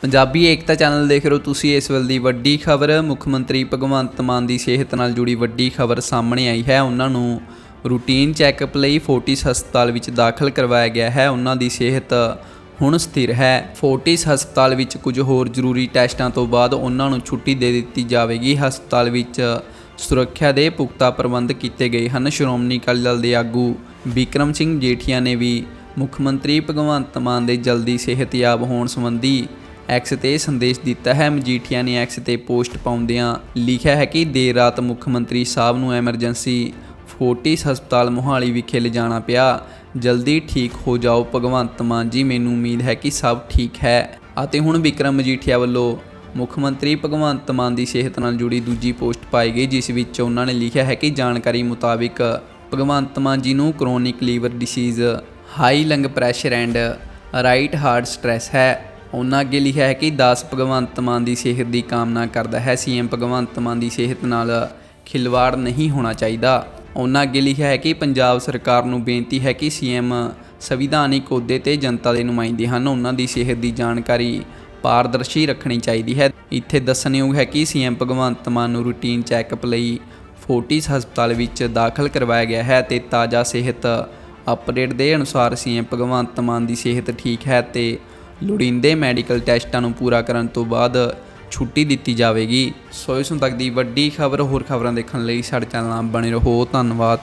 ਪੰਜਾਬੀ ਏਕਤਾ channel ਦੇਖ ਰਹੇ ਹੋ ਤੁਸੀਂ, ਇਸ ਵੇਲੇ ਦੀ ਵੱਡੀ ਖਬਰ, ਮੁੱਖ ਮੰਤਰੀ ਭਗਵੰਤ ਮਾਨ ਦੀ ਸਿਹਤ ਨਾਲ ਜੁੜੀ ਵੱਡੀ ਖਬਰ ਸਾਹਮਣੇ ਆਈ ਹੈ। ਉਹਨਾਂ ਨੂੰ ਰੂਟੀਨ ਚੈੱਕਅਪ ਲਈ ਫੋਰਟਿਸ ਹਸਪਤਾਲ ਵਿੱਚ ਦਾਖਲ ਕਰਵਾਇਆ ਗਿਆ ਹੈ। ਉਹਨਾਂ ਦੀ ਸਿਹਤ ਹੁਣ ਸਥਿਰ ਹੈ। ਫੋਰਟਿਸ ਹਸਪਤਾਲ ਵਿੱਚ ਕੁਝ ਹੋਰ ਜ਼ਰੂਰੀ ਟੈਸਟਾਂ ਤੋਂ ਬਾਅਦ ਉਹਨਾਂ ਨੂੰ ਛੁੱਟੀ ਦੇ ਦਿੱਤੀ ਜਾਵੇਗੀ। ਹਸਪਤਾਲ ਵਿੱਚ ਸੁਰੱਖਿਆ ਦੇ ਪੁਖਤਾ ਪ੍ਰਬੰਧ ਕੀਤੇ ਗਏ ਹਨ। ਸ਼੍ਰੋਮਣੀ ਅਕਾਲੀ ਦਲ ਦੇ ਆਗੂ ਵਿਕਰਮ ਸਿੰਘ ਜੇਠੀਆ ਨੇ ਵੀ ਮੁੱਖ ਮੰਤਰੀ ਭਗਵੰਤ ਮਾਨ ਦੇ ਜਲਦੀ ਸਿਹਤਯਾਬ ਹੋਣ ਸੰਬੰਧੀ ਐਕਸ ਤੇ ਸੰਦੇਸ਼ ਦਿੱਤਾ ਹੈ। ਮਜੀਠੀਆ ਨੇ ਐਕਸ ਤੇ ਪੋਸਟ ਪਾਉਂਦਿਆਂ ਲਿਖਿਆ ਹੈ ਕਿ ਦੇਰ ਰਾਤ ਮੁੱਖ ਮੰਤਰੀ ਸਾਹਿਬ ਨੂੰ ਐਮਰਜੈਂਸੀ ਫੋਰਟਿਸ ਹਸਪਤਾਲ ਮੋਹਾਲੀ ਵਿਖੇ ਲਿਜਾਣਾ ਪਿਆ। ਜਲਦੀ ਠੀਕ ਹੋ ਜਾਓ ਭਗਵੰਤ ਮਾਨ ਜੀ, ਮੈਨੂੰ ਉਮੀਦ ਹੈ ਕਿ ਸਭ ਠੀਕ ਹੈ। ਅਤੇ ਹੁਣ ਵਿਕਰਮ ਮਜੀਠੀਆ ਵੱਲੋਂ ਮੁੱਖ ਮੰਤਰੀ ਭਗਵੰਤ ਮਾਨ ਦੀ ਸਿਹਤ ਨਾਲ ਜੁੜੀ ਦੂਜੀ ਪੋਸਟ ਪਾਈ ਗਈ, ਜਿਸ ਵਿੱਚ ਉਹਨਾਂ ਨੇ ਲਿਖਿਆ ਹੈ ਕਿ ਜਾਣਕਾਰੀ ਮੁਤਾਬਿਕ ਭਗਵੰਤ ਮਾਨ ਜੀ ਨੂੰ chronic liver disease, high lung pressure and right heart stress ਹੈ। ਉਹਨਾਂ ਅੱਗੇ ਲਿਖਿਆ ਹੈ ਕਿ ਦਾਸ ਭਗਵੰਤ ਮਾਨ ਦੀ ਸਿਹਤ ਦੀ ਕਾਮਨਾ ਕਰਦਾ ਹੈ। ਸੀਐਮ ਭਗਵੰਤ ਮਾਨ ਦੀ ਸਿਹਤ ਨਾਲ ਖਿਲਵਾੜ ਨਹੀਂ ਹੋਣਾ ਚਾਹੀਦਾ। ਉਹਨਾਂ ਅੱਗੇ ਲਿਖਿਆ ਹੈ ਕਿ ਪੰਜਾਬ ਸਰਕਾਰ ਨੂੰ ਬੇਨਤੀ ਹੈ ਕਿ ਸੀਐਮ ਸੰਵਿਧਾਨਿਕ ਅਹੁਦੇ ਤੇ ਜਨਤਾ ਦੇ ਨੁਮਾਇੰਦੇ ਹਨ। ਉਹਨਾਂ ਦੀ ਸਿਹਤ ਦੀ ਜਾਣਕਾਰੀ ਪਾਰਦਰਸ਼ੀ ਰੱਖਣੀ ਚਾਹੀਦੀ ਹੈ। ਇੱਥੇ ਦੱਸਣਯੋਗ ਹੈ ਕਿ ਸੀਐਮ ਭਗਵੰਤ ਮਾਨ ਨੂੰ ਰੂਟੀਨ ਚੈੱਕਅਪ ਲਈ ਫੋਰਟਿਸ ਹਸਪਤਾਲ ਵਿੱਚ ਦਾਖਲ ਕਰਵਾਇਆ ਗਿਆ ਹੈ ਤੇ ਤਾਜ਼ਾ ਸਿਹਤ ਅਪਡੇਟ ਦੇ ਅਨੁਸਾਰ ਸੀਐਮ ਭਗਵੰਤ ਮਾਨ ਦੀ ਸਿਹਤ ਠੀਕ ਹੈ ਤੇ ਲੋੜੀਂਦੇ ਮੈਡੀਕਲ ਟੈਸਟਾਂ ਨੂੰ ਪੂਰਾ ਕਰਨ ਤੋਂ ਬਾਅਦ ਛੁੱਟੀ ਦਿੱਤੀ ਜਾਵੇਗੀ। ਸੋ ਇਸ ਨੂੰ ਤੱਕ ਦੀ ਵੱਡੀ ਖਬਰ ਹੋਰ ਖਬਰਾਂ ਦੇਖਣ ਲਈ ਸਾਡੇ ਚੈਨਲ ਨਾਲ ਬਣੇ ਰਹੋ। ਧੰਨਵਾਦ।